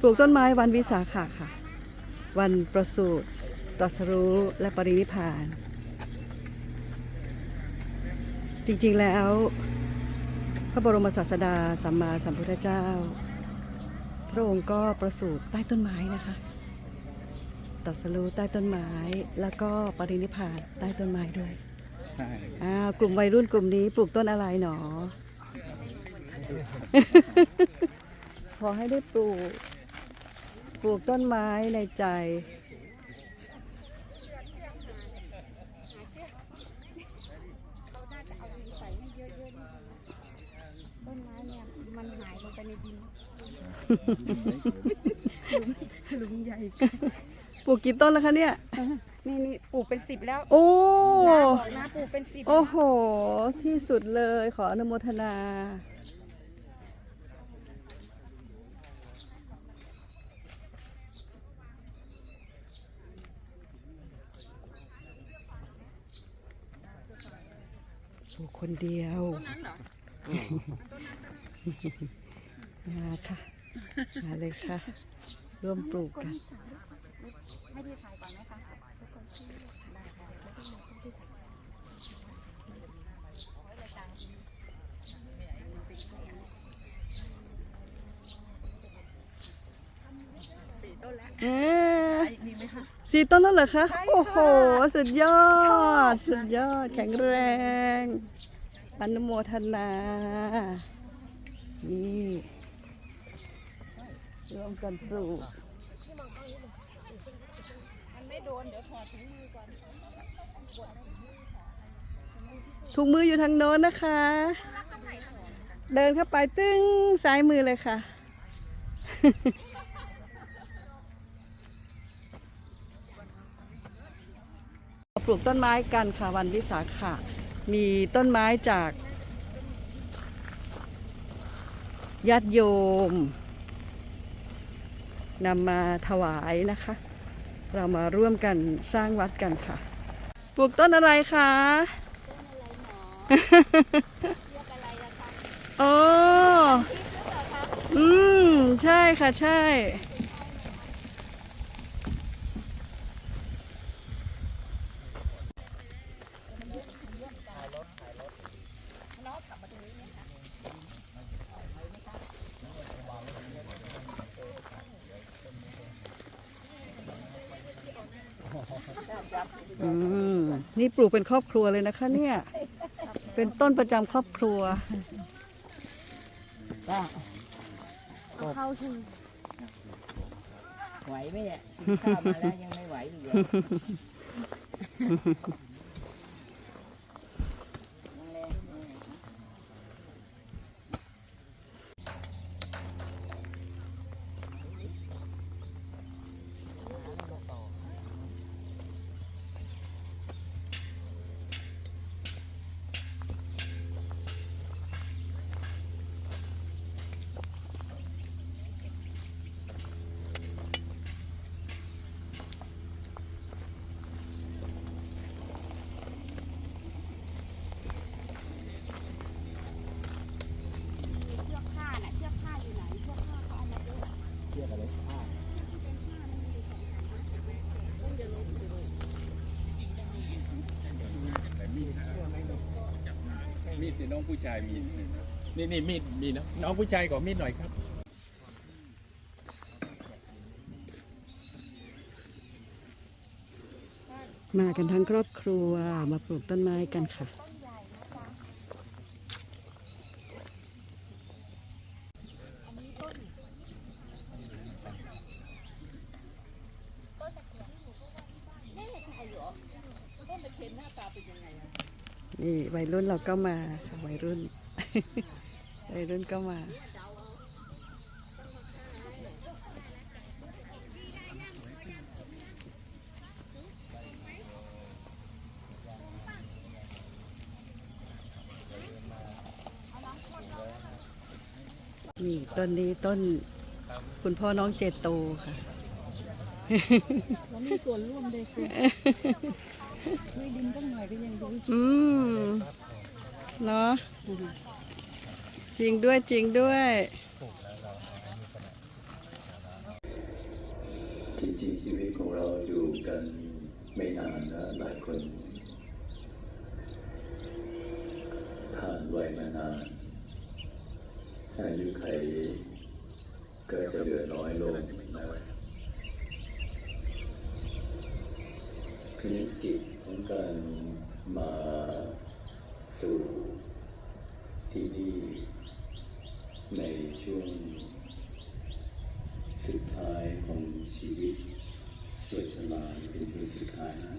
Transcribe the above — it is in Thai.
ปลูกต้นไม้วันวิสาขะค่ะ วันประสูติตรัสรู้และปรินิพพาน จริงๆแล้วพระบรมศาสดาสัมมาสัมพุทธเจ้า พระองค์ก็ประสูติใต้ต้นไม้นะคะตรัสรู้ใต้ต้นไม้ แล้วก็ปรินิพพานใต้ต้นไม้ด้วย ใช่อ้าวกลุ่มวัยรุ่นกลุ่มนี้ปลูกต้นอะไรหนอ ขอให้ได้ปลูก ปลูกต้นไม้ในใจ ต้นไม้เนี่ยมันหายลงไปในดินหลุมใหญ่ ปลูกกี่ต้นแล้วคะเนี่ย นี่นี่ปลูกเป็นสิบแล้วโอ้นาบอกนะปลูกเป็นสิบ โอ้โห ที่สุดเลยขออนุโมทนา ลูกคนเดียวมาค่ะ มาเลยค่ะ ร่วมปลูกกันให้พี่ถ่ายก่อนไหมคะทุกคนที่ได้ค่ะแล้วก็ให้พี่ถ่ายสี่ต้นแล้ว เอ๊ะ มีไหมคะ สี่ต้นแล้วเหรอคะใช่ค่ะโอ้โห สุดยอชอบดสุดยอด แข็งแรง อนุโมทนา นี่ร่วมกันปลูกมันไม่โดนเดี๋ยวถอดถุงมือก่อนถุงมืออยู่ทางโน้นนะคะ เดินเข้าไปตึ้งซ้ายมือเลยค่ะ ลูกต้นไม้กันค่ะวันวิสาขะมีต้นไม้จากญาติโยมนำมาถวายนะคะ เรามาร่วมกันสร้างวัดกันค่ะ ปลูกต้นอะไรคะโอ้อืม ใช่ค่ะ ใช่ อืมนี่ปลูกเป็นครอบครัวเลยนะคะ เนี่ย เป็นต้นประจำครอบครัวเข้าถึงไหวไหมเนี่ยกินข้าวมาแล้วยังไม่ไหวอีกเหรอยังแรงอยู่เลย มีเชือกผ้าน่ะเชือกผ้าอยู่ไหนเชือกผ้าเขาเอามาด้วย เทียบอะไรผ้ามีด นี่น้องผู้ชายมีนี่นี่มีดมีนะน้องผู้ชายขอมีดหน่อยครับ มากันทั้งครอบครัวมาปลูกต้นไม้กันค่ะ นี่วัยรุ่นเราก็มาค่ะวัยรุ่น วัยรุ่นก็มา นี่ต้นนี้ต้นคุณพ่อน้องเจโตค่ะแล้วมีส่วนร่วมเลยสิ อืมเนาะจริงด้วยจริงด้วย จริงๆชีวิตของเราอยู่กันไม่นานนะหลายคนผ่านวัยมานานอายุไขก็จะเหลือน้อยลงนะ คณิตกิจของการมาสู่ที่นี่ในช่วงสุดท้ายของชีวิตโดยชลาเป็นช่วงสุดท้ายนะ